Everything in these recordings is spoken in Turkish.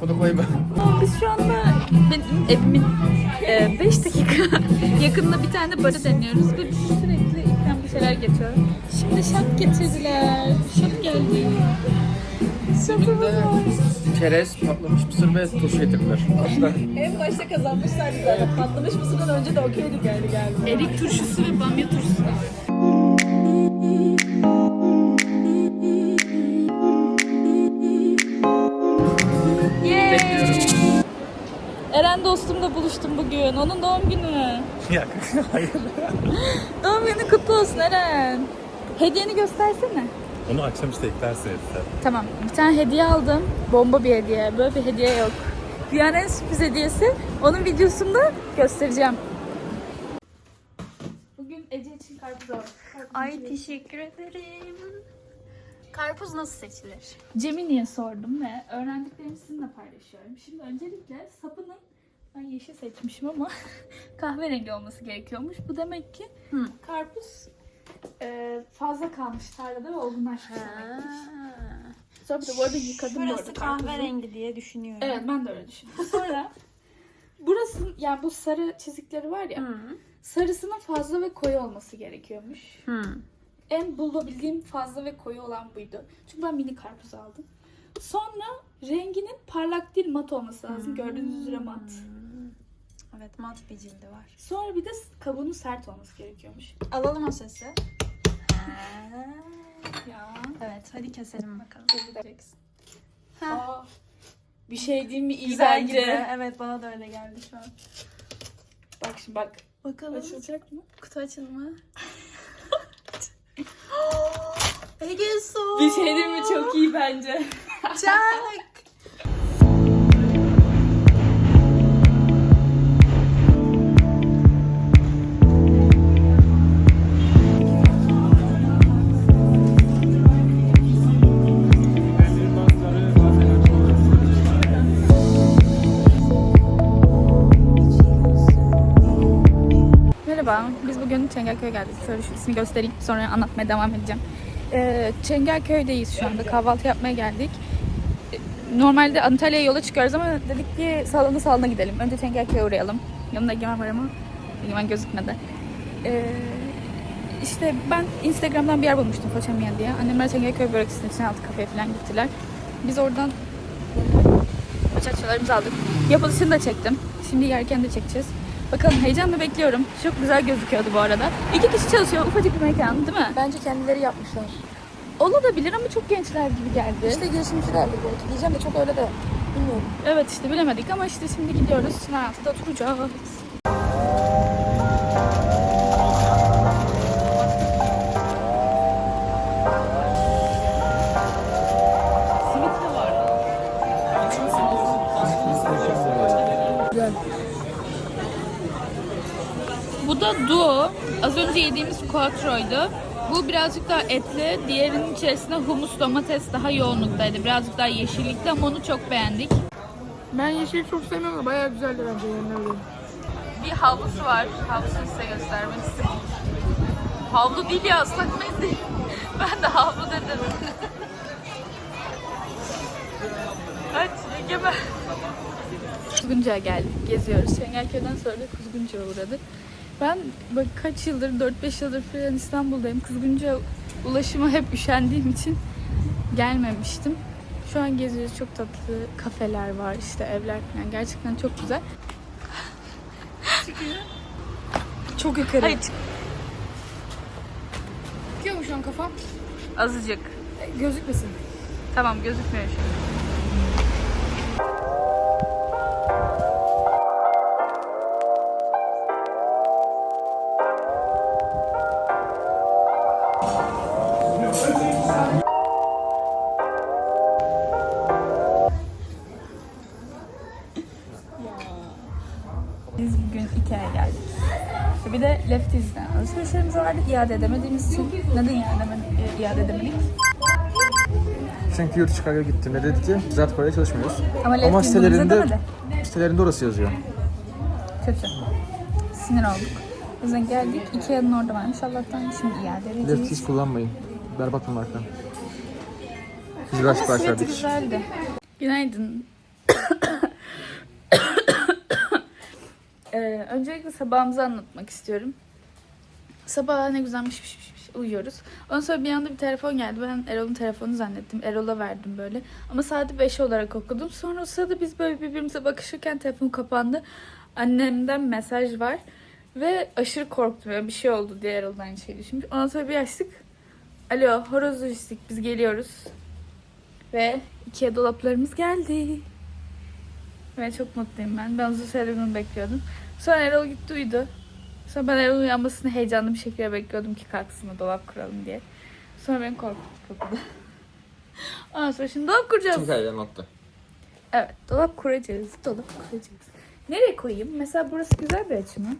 Bunu koyma. Biz şu anda benim evimin 5 dakika yakınında bir tane barı deniyoruz ve bizi sürekli ikram bir şeyler getiriyor. Şimdi şat getirdiler. Şat geldi. Şatımız var. Çerez, patlamış mısır ve turşu getirdiler. En başta kazanmışlardı zaten. Patlamış mısırdan önce de okeydik yani galiba. Erik turşusu ve bamya turşusu. Eren dostumla buluştum bugün. Onun doğum günü. ya hayır. Doğum günü kutlu olsun Eren. Hediyeni göstersene. Onu akşamüstü eklersin Elif'e. Tamam. Bir tane hediye aldım. Bomba bir hediye. Böyle bir hediye yok. Dünyanın en sürpriz hediyesi. Onun videosunda göstereceğim. Bugün Ece için karpuz aldım. Ay teşekkür ederim. Karpuz nasıl seçilir? Cemini'ye sordum ve öğrendiklerimi sizinle paylaşıyorum. Şimdi öncelikle sapının ben yeşil seçmişim ama kahverengi olması gerekiyormuş. Bu demek ki Hı. karpuz e, fazla kalmış tarlada ve olgunlaşmış demekmiş. Sonra bir de bu arada yıkadım bu arada Burası karpuzu. kahverengi diye düşünüyorum. Evet ben de öyle düşündüm. Sonra burası yani bu sarı çizikleri var ya Hı. sarısının fazla ve koyu olması gerekiyormuş. Hı. En bulabildiğim fazla ve koyu olan buydu. Çünkü ben mini karpuz aldım. Sonra renginin parlak değil mat olması lazım. Gördüğünüz üzere mat. Evet mat bir cildi var. Sonra bir de kabuğunun sert olması gerekiyormuş. Alalım o sesi. Ya. Evet hadi keselim bakalım. Aa, bir şey değil mi iyi Güzel bence. gibi. Evet bana da öyle geldi şu an. Bak şimdi bak. Bakalım. Açılacak mı? Kutu açılımı. Ege su. Bir şey değil mi? Çok iyi bence. Çak. Bugün Çengelköy'e geldik. Şöyle şu ismi göstereyim, sonra anlatmaya devam edeceğim. Ee, Çengelköy'deyiz şu anda, kahvaltı yapmaya geldik. Ee, Normalde Antalya'ya yola çıkıyoruz ama dedik ki salona salona gidelim. Önce Çengelköy'e uğrayalım. Yanımda Egemen var ama Egemen gözükmedi. Ee, işte ben Instagram'dan bir yer bulmuştum Foçamia diye. Annemler Çengelköy börek için altı kafeye falan gittiler. Biz oradan Poçaçalarımızı aldık. Yapılışını da çektim. Şimdi yerken de çekeceğiz. Bakalım heyecanla bekliyorum. Çok güzel gözüküyordu bu arada. İki kişi çalışıyor. Ufacık bir mekan değil mi? Bence kendileri yapmışlar. Olabilir ama çok gençler gibi geldi. İşte girişimcilerdi belki. Diyeceğim de çok öyle de bilmiyorum. Evet işte bilemedik ama işte şimdi gidiyoruz. Çınaraltı'da oturacağız. Simit de var. Bu da duo. Az önce yediğimiz quattro'ydu. Bu birazcık daha etli. Diğerinin içerisinde humus, domates daha yoğunluktaydı. Birazcık daha yeşillikti ama onu çok beğendik. Ben yeşil çok sevmiyorum ama bayağı güzeldi bence yerine öyle. Bir havlusu var. Havlusunu size göstermek istedim. Havlu değil ya ıslak mendil. Ben de havlu dedim. Aç Egemen. Kuzguncu'ya geldik. Geziyoruz. Şengelköy'den sonra da Kuzguncu'ya uğradık. Ben bak kaç yıldır, 4-5 yıldır falan İstanbul'dayım. Kuzguncu'ya ulaşıma hep üşendiğim için gelmemiştim. Şu an geziyoruz. Çok tatlı kafeler var, işte evler falan. Gerçekten çok güzel. Çok yukarı. Hayır, Çıkıyor mu şu an kafam? azıcık. Gözükmesin. Tamam gözükmüyor şu alışverişlerimizi verdik iade edemediğimiz için. Neden e, iade, iade edemedik? Çünkü yurt Chicago'ya gitti. Ne dedi ki? Biz artık parayla çalışmıyoruz. Ama, Ama sitelerinde, sitelerinde orası yazıyor. Kötü. Sinir olduk. O yüzden geldik. İki Ikea'nın orada varmış. Allah'tan şimdi iade edeceğiz. Left hiç kullanmayın. Berbat bir marka. Biz biraz sipariş güzeldi. Günaydın. ee, öncelikle sabahımızı anlatmak istiyorum. Sabah ne güzelmiş piş piş piş uyuyoruz. Ondan sonra bir anda bir telefon geldi. Ben Erol'un telefonu zannettim. Erol'a verdim böyle. Ama saati 5 olarak okudum. Sonra o sırada biz böyle birbirimize bakışırken telefon kapandı. Annemden mesaj var. Ve aşırı korktum. Yani bir şey oldu diye Erol da aynı şeyi düşünmüş. Ondan sonra bir açtık. Alo horoz lojistik biz geliyoruz. Ve ikiye dolaplarımız geldi. Ve çok mutluyum ben. Ben uzun süredir bunu bekliyordum. Sonra Erol gitti uyudu. Sonra ben uyanmasını heyecanlı bir şekilde bekliyordum ki kalksın da dolap kuralım diye. Sonra beni korkuttu kapıda. Ondan sonra şimdi dolap kuracağız. Kim kaybeden nokta. Evet dolap kuracağız. Dolap kuracağız. Nereye koyayım? Mesela burası güzel bir açı mı?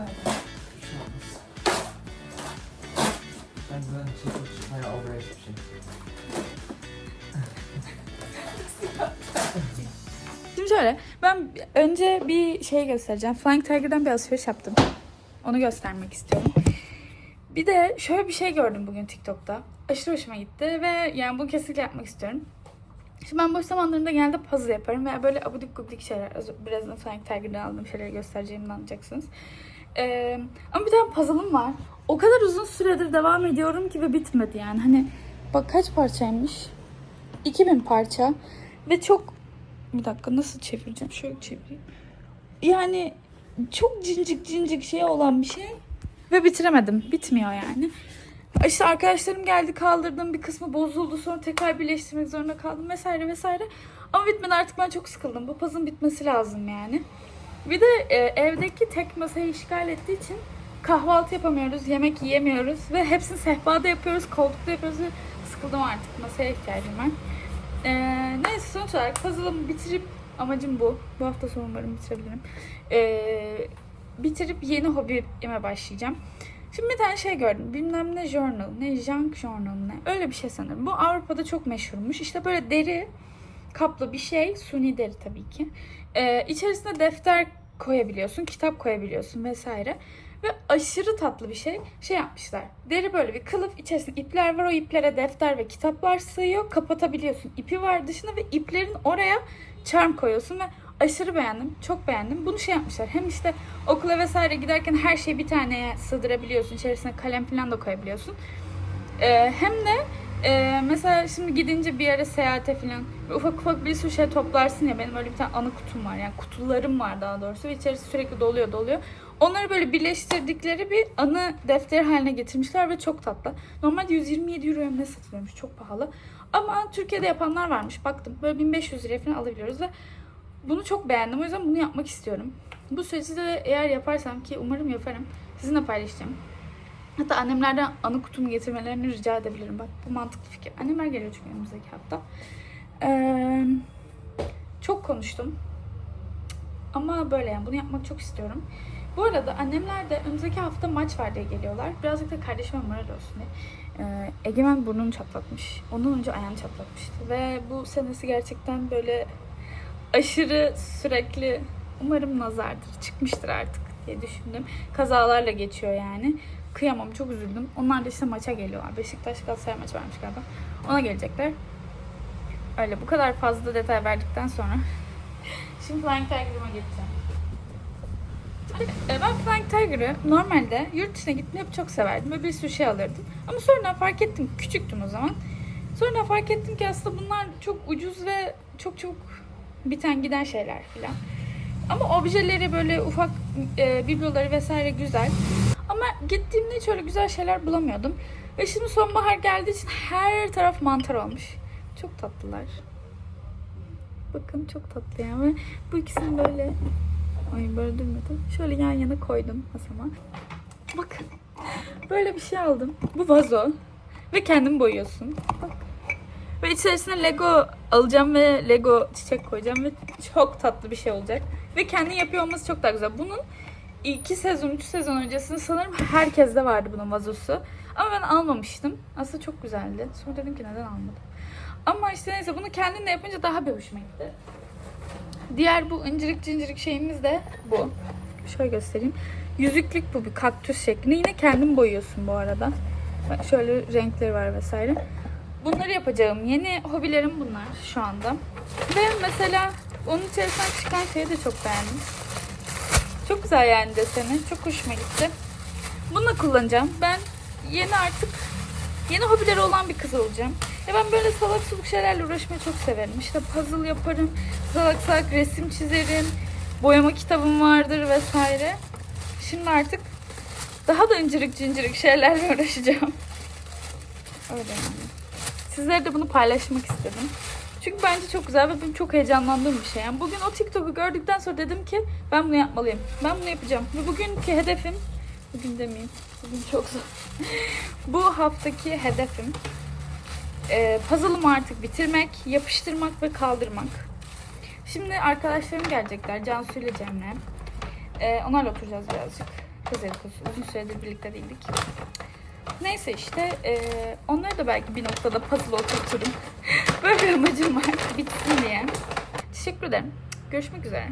Galiba. Ben buradan çekip bayağı overrated bir şey. Şimdi şöyle ben önce bir şey göstereceğim. Flying Tiger'dan bir alışveriş yaptım. Onu göstermek istiyorum. Bir de şöyle bir şey gördüm bugün TikTok'ta. Aşırı hoşuma gitti ve yani bunu kesinlikle yapmak istiyorum. Şimdi ben boş zamanlarımda genelde puzzle yaparım veya böyle abudik gubidik şeyler. Az- Birazdan Flying Tiger'dan aldığım şeyleri göstereceğimi anlayacaksınız. Ee, ama bir tane puzzle'ım var. O kadar uzun süredir devam ediyorum ki ve bitmedi yani. Hani bak kaç parçaymış? 2000 parça ve çok bir dakika nasıl çevireceğim? Şöyle çevireyim. Yani çok cincik cincik şey olan bir şey. Ve bitiremedim. Bitmiyor yani. İşte arkadaşlarım geldi kaldırdım bir kısmı bozuldu sonra tekrar birleştirmek zorunda kaldım vesaire vesaire. Ama bitmedi artık ben çok sıkıldım. Bu puzzle'ın bitmesi lazım yani. Bir de e, evdeki tek masayı işgal ettiği için kahvaltı yapamıyoruz, yemek yiyemiyoruz ve hepsini sehpada yapıyoruz, koltukta yapıyoruz ve sıkıldım artık. Masaya ihtiyacım var. Ee, neyse sonuç olarak puzzle'ımı bitirip amacım bu. Bu hafta sonu umarım bitirebilirim. Ee, bitirip yeni hobime başlayacağım. Şimdi bir tane şey gördüm. Bilmem ne journal, ne junk journal ne. Öyle bir şey sanırım. Bu Avrupa'da çok meşhurmuş. İşte böyle deri kaplı bir şey. Suni deri tabii ki. Ee, içerisine defter koyabiliyorsun, kitap koyabiliyorsun vesaire. Ve aşırı tatlı bir şey. Şey yapmışlar. Deri böyle bir kılıf. içerisinde ipler var. O iplere defter ve kitaplar sığıyor. Kapatabiliyorsun. İpi var dışında ve iplerin oraya charm koyuyorsun ve aşırı beğendim. Çok beğendim. Bunu şey yapmışlar. Hem işte okula vesaire giderken her şeyi bir taneye sığdırabiliyorsun. İçerisine kalem falan da koyabiliyorsun. Ee, hem de e, mesela şimdi gidince bir yere seyahate falan ufak ufak bir sürü şey toplarsın ya benim öyle bir tane anı kutum var yani kutularım var daha doğrusu ve içerisi sürekli doluyor doluyor. Onları böyle birleştirdikleri bir anı defteri haline getirmişler ve çok tatlı. Normalde 127 euroya ne satılıyormuş çok pahalı. Ama Türkiye'de yapanlar varmış baktım böyle 1500 liraya falan alabiliyoruz ve bunu çok beğendim o yüzden bunu yapmak istiyorum. Bu süreci de eğer yaparsam ki umarım yaparım sizinle paylaşacağım. Hatta annemlerden anı kutumu getirmelerini rica edebilirim. Bak bu mantıklı fikir. Annemler geliyor çünkü önümüzdeki hafta. Ee, çok konuştum. Ama böyle yani bunu yapmak çok istiyorum. Bu arada annemler de önümüzdeki hafta maç var diye geliyorlar. Birazcık da kardeşime moral olsun diye. Ee, Egemen burnunu çatlatmış. Ondan önce ayağını çatlatmıştı. Ve bu senesi gerçekten böyle aşırı sürekli umarım nazardır. Çıkmıştır artık diye düşündüm. Kazalarla geçiyor yani. Kıyamam çok üzüldüm. Onlar da işte maça geliyorlar. Beşiktaş Galatasaray maçı varmış galiba. Ona gelecekler. Öyle bu kadar fazla detay verdikten sonra şimdi Flying Tiger'ıma geçeceğim. E, Ben Flying Tiger'ı normalde yurt dışına gitmeyi hep çok severdim ve bir sürü şey alırdım. Ama sonradan fark ettim, küçüktüm o zaman. Sonra fark ettim ki aslında bunlar çok ucuz ve çok çok biten giden şeyler filan. Ama objeleri böyle ufak e, bibloları vesaire güzel. Ama gittiğimde hiç öyle güzel şeyler bulamıyordum. Ve şimdi sonbahar geldiği için her taraf mantar olmuş. Çok tatlılar. Bakın çok tatlı yani. Bu ikisini böyle Ay böyle durmadı. Şöyle yan yana koydum masama. Bakın. Böyle bir şey aldım. Bu vazo. Ve kendin boyuyorsun. Bak. Ve içerisine Lego alacağım ve Lego çiçek koyacağım ve çok tatlı bir şey olacak. Ve kendi yapıyor olması çok daha güzel. Bunun iki sezon, üç sezon öncesinde sanırım herkeste vardı bunun vazosu. Ama ben almamıştım. Aslında çok güzeldi. Sonra dedim ki neden almadım. Ama işte neyse bunu kendinle yapınca daha bir hoşuma gitti. Diğer bu incirlik cincirlik şeyimiz de bu. Şöyle göstereyim. Yüzüklük bu bir kaktüs şeklinde. Yine kendin boyuyorsun bu arada. Bak şöyle renkleri var vesaire. Bunları yapacağım. Yeni hobilerim bunlar şu anda. Ve mesela onun içerisinden çıkan şeyi de çok beğendim. Çok güzel yani deseni. Çok hoşuma gitti. Bunu kullanacağım. Ben yeni artık yeni hobileri olan bir kız olacağım. Ya ben böyle salak suluk şeylerle uğraşmayı çok severim. İşte puzzle yaparım, salak salak resim çizerim, boyama kitabım vardır vesaire. Şimdi artık daha da incirik cincirik şeylerle uğraşacağım. Öyle yani. Sizlere de bunu paylaşmak istedim. Çünkü bence çok güzel ve benim çok heyecanlandığım bir şey. Yani bugün o TikTok'u gördükten sonra dedim ki ben bunu yapmalıyım. Ben bunu yapacağım. Ve bugünkü hedefim, bugün demeyeyim, bugün çok zor. Bu haftaki hedefim e, puzzle'ımı artık bitirmek, yapıştırmak ve kaldırmak. Şimdi arkadaşlarım gelecekler. Cansu ile Cemre. E, onlarla oturacağız birazcık. Kız dedikodusu. Uzun süredir birlikte değildik. Neyse işte e, onları da belki bir noktada puzzle oturturum. Böyle bir amacım var. Bitsin diye. Teşekkür ederim. Görüşmek üzere.